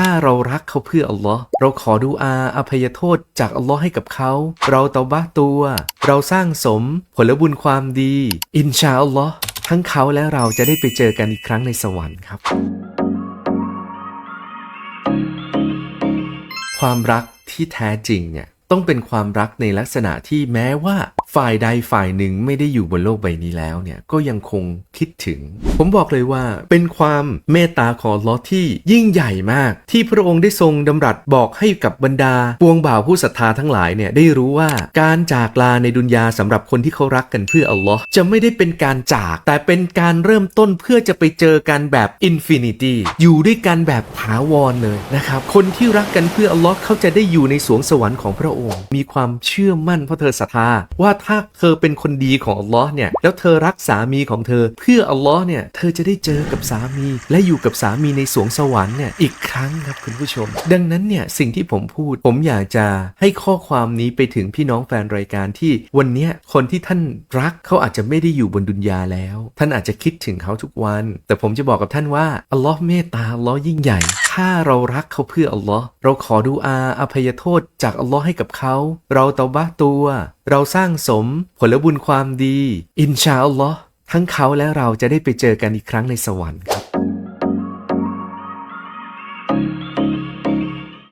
ถ้าเรารักเขาเพื่ออัลลอฮ์เราขอดูอาอภัยโทษจากอัลลอฮ์ให้กับเขา เราเตาบะห์ตัว เราสร้างสมผลบุญความดี อินชาอัลลอฮ์ทั้งเขาและเราจะได้ไปเจอกันอีกครั้งในสวรรค์ครับ ความรักที่แท้จริงเนี่ยต้องเป็นความรักในลักษณะที่แม้ว่าฝ่ายใดฝ่ายหนึ่งไม่ได้อยู่บนโลกใบนี้แล้วเนี่ยก็ยังคงคิดถึง ผมบอกเลยว่าเป็นความเมตตาของอัลอที่ยิ่งใหญ่มาก ที่พระองค์ได้ทรงดำรัสบอกให้กับบรรดาปวงบ่าวผู้ศรัทธาทั้งหลายเนี่ยได้รู้ว่าการจากลาในดุนยาสำหรับคนที่เขารักกันเพื่ออัลลอฮ์จะไม่ได้เป็นการจาก แต่เป็นการเริ่มต้นเพื่อจะไปเจอกันแบบอินฟินิตี้อยู่ด้วยกันแบบถาวรเลยนะครับคนที่รักกันเพื่ออัลลอฮ์เขาจะได้อยู่ในสวงสวรรค์ของพระองค์ มีความเชื่อมั่นเพราะเธอศรัทธาว่าถ้าเธอเป็นคนดีของอัลลอฮ์เนี่ยแล้วเธอรักสามีของเธอ เพื่ออัลลอฮ์เนี่ยเธอจะได้เจอกับสามีและอยู่กับสามีในสวงสวรรค์เนี่ยอีกครั้งครับคุณผู้ชม ดังนั้นเนี่ยสิ่งที่ผมพูดผมอยากจะให้ข้อความนี้ไปถึงพี่น้องแฟนรายการที่วันนี้คนที่ท่านรักเขาอาจจะไม่ได้อยู่บนดุนยาแล้ว ท่านอาจจะคิดถึงเขาทุกวัน แต่ผมจะบอกกับท่านว่าอัลลอฮ์เมตตาอัลลอฮ์ยิ่งใหญ่ ถ้าเรารักเขาเพื่ออัลลอฮ์เราขอดูอาอภัยโทษจากอัลลอฮ์ให้กับเขา เราเตาบะตัว เราสร้างสมผลบุญความดี อินชาอัลลอฮ์ทั้งเขาและเราจะได้ไปเจอกันอีกครั้งในสวรรค์